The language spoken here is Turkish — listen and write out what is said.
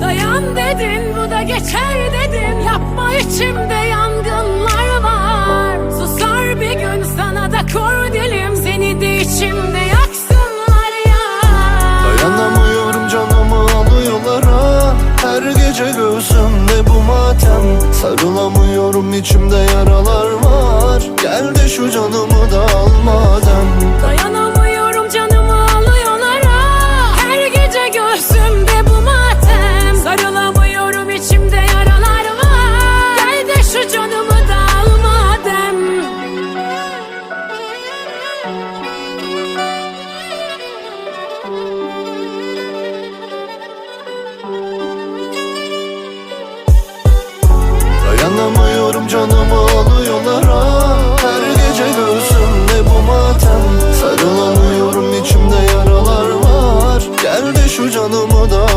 Dayan dedin bu da geçer dedim Yapma içimde yangınlar var. Susar bir gün sana da kor dilim. Seni de içimde yaksınlar ya. Dayanamıyorum canımı alıyorlar ha. Her gece göğsümde bu matem. Sarılamıyorum içimde yaralar var. Gel de şu canımı da al madem Dayanamıyorum Dayanamıyorum canımı alıyorlar. Her gece göğsümde bu matem. Sarılamıyorum içimde yaralar var. Gel de şu canımı da